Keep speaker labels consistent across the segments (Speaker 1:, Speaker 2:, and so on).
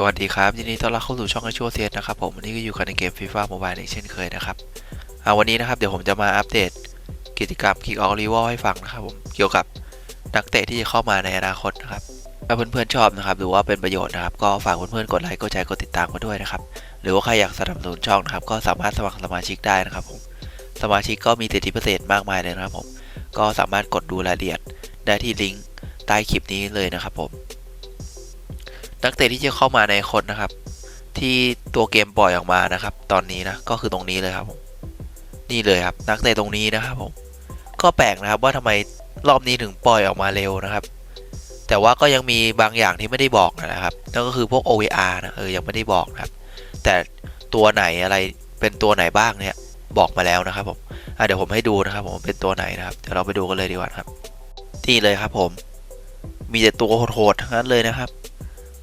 Speaker 1: สวัสดีครับยินดีต้อนรับเข้าสู่ช่องไอชัวเซียนะครับผมวันนี้ก็อยู่กันในเกมฟีฟ่าโมบายอีกเช่นเคยนะครับวันนี้นะครับเดี๋ยวผมจะมาอัปเดตกิจกรรม Kick Off r e v a l ให้ฟังนะครับผมเกี่ยวกับนักเตะที่จะเข้ามาในอนาคตนะครับถ้าเพื่อนๆชอบนะครับหรือว่าเป็นประโยชน์นะครับก็ฝากเพื่อนๆกดไลค์กดแชร์กดติดตามมาด้วยนะครับหรือว่าใครอยากสนับสนุนช่องนะครับก็สามารถสมัครสมาชิกได้นะครับผมสมาชิกก็มีสิทธิพิเศษมากมายเลยนะครับผมก็สามารถกดดูรายละเอียดได้ที่ลิงก์ใต้คลิปนี้เลยนะครับผม นักเตะที่จะเข้ามาในคนนะครับ ที่ตัวเกมปล่อยออกมานะครับ ตอนนี้นะก็คือตรงนี้เลยครับผมนี่เลยครับ นักเตะตรงนี้นะครับผมก็แปลกนะครับว่าทำไมรอบนี้ถึงปล่อยออกมาเร็วนะครับ แต่ว่าก็ยังมีบางอย่างที่ไม่ได้บอกนะครับนั่นก็คือพวก OVR นะเออยังไม่ได้บอกนะครับ แต่ตัวไหนอะไรเป็นตัวไหนบ้างเนี่ยบอกมาแล้วนะครับผมเดี๋ยวผมให้ดูนะครับ ผมเป็นตัวไหนนะครับเดี๋ยวเราไปดูกันเลยดีกว่าครับนี่เลยครับผม มีแต่ตัวโหดๆทั้งนั้นเลยนะครับ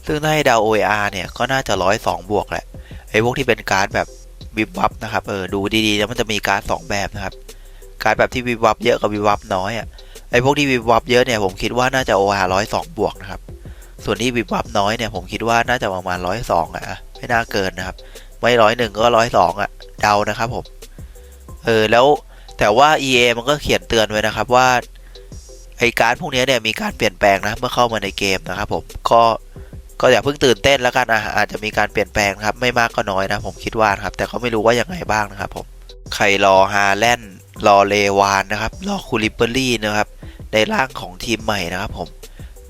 Speaker 1: ซึ่งถ้าให้ดาว OAR เนี่ย ก็น่าจะร้อยสองบวกแหละไอ้พวกที่เป็นการ์ดแบบวิบวับนะครับเออดูดีๆแล้วมันจะมีการ์ดสองแบบนะครับ การ์ดแบบที่วิบวับเยอะกับวิบวับน้อยอะไอ้พวกที่วิบวับเยอะเนี่ยผมคิดว่าน่าจะ OAR ร้อยสองบวกนะครับส่วนที่วิบวับน้อยเนี่ยผมคิดว่าน่าจะประมาณร้อยสองอะไม่น่าเกินนะครับ ไม่ร้อยหนึ่งก็ร้อยสองอะเดานะครับผมเออแล้วแต่ว่า EA มันก็เขียนเตือนไว้นะครับว่าไอการพวกนี้เนี่ยมีการเปลี่ยนแปลงนะเมื่อเข้ามาในเกมนะครับผมก็ ก็อย่าเพิ่งตื่นเต้นแล้วกันอะอาจจะมีการเปลี่ยนแปลงครับไม่มากก็น้อยนะผมคิดว่านะครับ แต่ก็ไม่รู้ว่ายังไงบ้างนะครับผมใครรอฮาแลนด์รอเลวานนะครับรอคูลิเบอรี่นะครับในร่างของทีมใหม่นะครับผม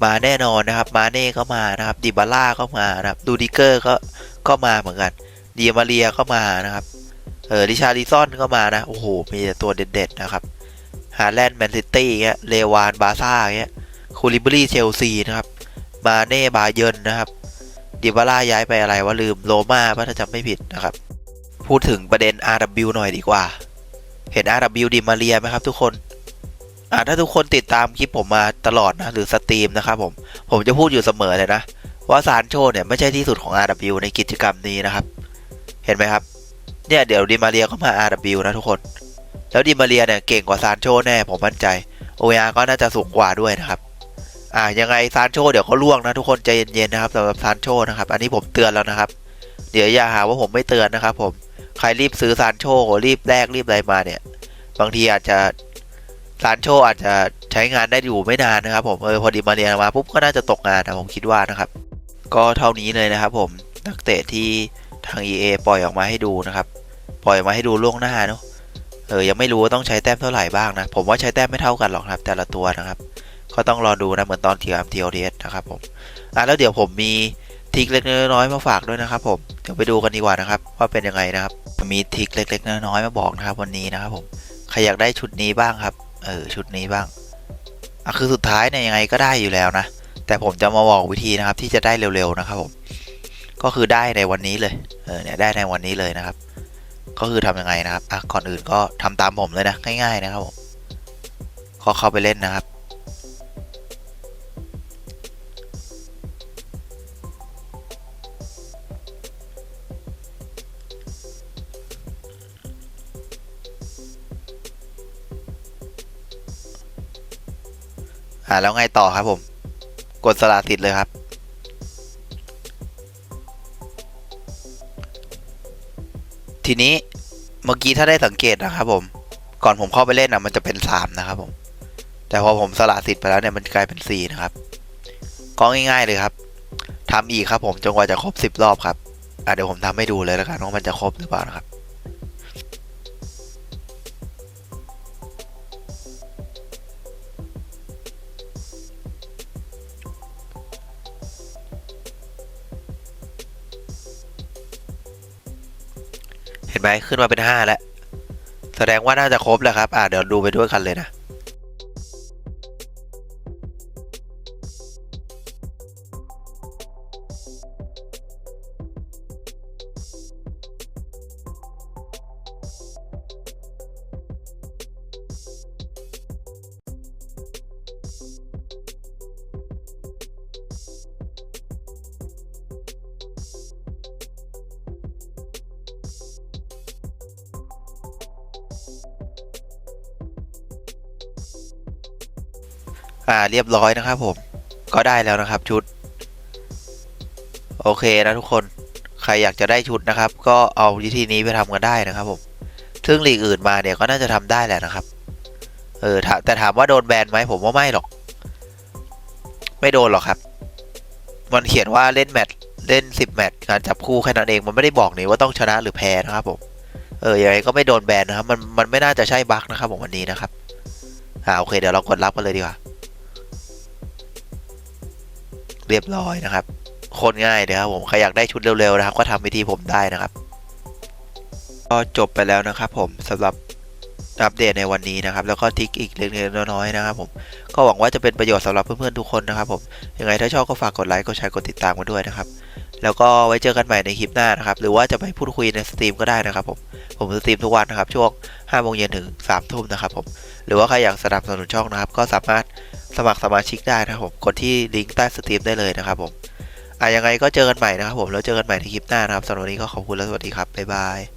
Speaker 1: มาแน่นอนนะครับ มาเน่ก็มานะครับดิบาร่าก็มานะครับดูดิเกอร์ก็ก็มาเหมือนกันเดียมาเรียก็มานะครับเออริชาริซอนก็มานะ โอ้โห มีแต่ตัวเด็ดๆนะครับ ฮาแลนด์แมนซิตี้เงี้ยเลวานบาซ่าเงี้ยคูลิเบอรี่เชลซีนะครับ มาเน่บาเยินนะครับดิบาร่าย้ายไปอะไรว่าลืมโรม่าถ้าจำไม่ผิดนะครับ พูดถึงประเด็น RW หน่อยดีกว่า เห็น RW ดิมาเรียไหมครับทุกคนอ่าถ้าทุกคนติดตามคลิปผมมาตลอดนะหรือสตรีมนะครับผม ผมจะพูดอยู่เสมอเลยนะ ว่าซานโชเนี่ยไม่ใช่ที่สุดของ RW ในกิจกรรมนี้นะครับ เห็นไหมครับ เนี่ยเดี๋ยวดิมาเรียก็มา RW นะทุกคน แล้วดิมาเรียเนี่ยเก่งกว่าซานโชแน่ผมมั่นใจ โอเอก็น่าจะสูงกว่าด้วยนะครับ อ่ายังไงซานโชเดี๋ยวเขาล่วงนะทุกคนใจเย็นๆนะครับสำหรับซานโชนะครับ อันนี้ผมเตือนแล้วนะครับ เดี๋ยวอย่าหาว่าผมไม่เตือนนะครับ ผมใครรีบซื้อซานโชรีบแลกรีบอะไรมาเนี่ย บางทีอาจจะซานโชอาจจะใช้งานได้อยู่ไม่นานนะครับ ผมเออพอดิมาเรียนมาปุ๊บก็น่าจะตกงานนะผมคิดว่านะครับ ก็เท่านี้เลยนะครับ ผมนักเตะที่ทาง EA ปล่อยออกมาให้ดูนะครับ ปล่อยมาให้ดูล่วงหน้าเนาะเออยังไม่รู้ว่าต้องใช้แต้มเท่าไหร่บ้างนะ ผมว่าใช้แต้มไม่เท่ากันหรอกครับ แต่ละตัวนะครับ ก็ต้องรอดูนะเหมือนตอนทีมทีโอเสนะครับผมอะแล้วเดี๋ยวผมมีทิกเล็กน้อยมาฝากด้วยนะครับผมเดี๋ยวไปดูกันดีกว่านะครับว่าเป็นยังไงนะครับมีทิกเล็กๆน้อยๆมาบอกนะครับวันนี้นะครับผมใครอยากได้ชุดนี้บ้างครับเออชุดนี้บ้างอะคือสุดท้ายเนี่ยยังไงก็ได้อยู่แล้วนะแต่ผมจะมาบอกวิธีนะครับที่จะได้เร็วๆนะครับผมก็คือได้ในวันนี้เลยเออเนี่ยได้ในวันนี้เลยนะครับ ก็คือทำยังไงนะครับอะก่อนอื่นก็ทำตามผมเลยนะง่าย ๆนะครับผมก็เข้าไปเล่นนะครับ อ่าแล้วไงต่อครับผม กดสละสิทธิ์เลยครับ ทีนี้เมื่อกี้ถ้าได้สังเกตนะครับผม ก่อนผมเข้าไปเล่นนะมันจะเป็นสามนะครับผม แต่พอผมสละสิทธิ์ไปแล้วเนี่ยมันกลายเป็นสี่นะครับ ก็ง่ายๆเลยครับทำอีกครับผมจนกว่าจะครบสิบรอบครับอะเดี๋ยวผมทำให้ดูเลยแล้วกันว่ามันจะครบหรือเปล่านะครับ เห็นไหมขึ้นมาเป็นห้าแล้ว แสดงว่าน่าจะครบแล้วครับ อ่าเดี๋ยวดูไปด้วยกันเลยนะ อ่าเรียบร้อยนะครับผม ก็ได้แล้วนะครับชุด โอเคนะทุกคนใครอยากจะได้ชุดนะครับ ก็เอาวิธีนี้ไปทำกันได้นะครับผมซึ่งลีกอื่นมาเนี่ยก็น่าจะทำได้แหละนะครับเออแต่ถามว่าโดนแบนไหมผมว่าไม่หรอก ไม่โดนหรอกครับ มันเขียนว่าเล่นแมตช์เล่นสิบแมตช์การจับคู่แค่นั้นเองมันไม่ได้บอกนี่ว่าต้องชนะหรือแพ้นะครับผมเออยังไงก็ไม่โดนแบนนะครับ มันมันไม่น่าจะใช่บั๊กนะครับผมวันนี้นะครับอ่าโอเคเดี๋ยวเรากดรับกันเลยดีกว่า เรียบร้อยนะครับโคนง่ายนะครับผมใครอยากได้ชุดเร็วๆนะครับ ก็ทำวิธีผมได้นะครับ ก็จบไปแล้วนะครับ ผมสำหรับอัปเดตในวันนี้นะครับ แล้วก็ทิกอีกเล็กๆน้อยๆนะครับผมก็หวังว่าจะเป็นประโยชน์สำหรับเพื่อนๆทุกคนนะครับผมยังไงถ้าชอบก็ฝากกดไลค์กดแชร์กดติดตามกันด้วยนะครับ แล้วก็ไว้เจอกันใหม่ในคลิปหน้านะครับ หรือว่าจะไปพูดคุยในสตรีมก็ได้นะครับผม ผมสตรีมทุกวันนะครับ ช่วง5โมงเย็นถึง3ทุ่มนะครับผม หรือว่าใครอยากสนับสนุนช่องนะครับ ก็สามารถสมัครสมาชิกได้นะครับผม กดที่ลิงก์ใต้สตรีมได้เลยนะครับผมอะยังไงก็เจอกันใหม่นะครับผม แล้วเจอกันใหม่ในคลิปหน้านะครับสำหรับวันนี้ก็ขอบคุณและสวัสดีครับ บ๊ายบาย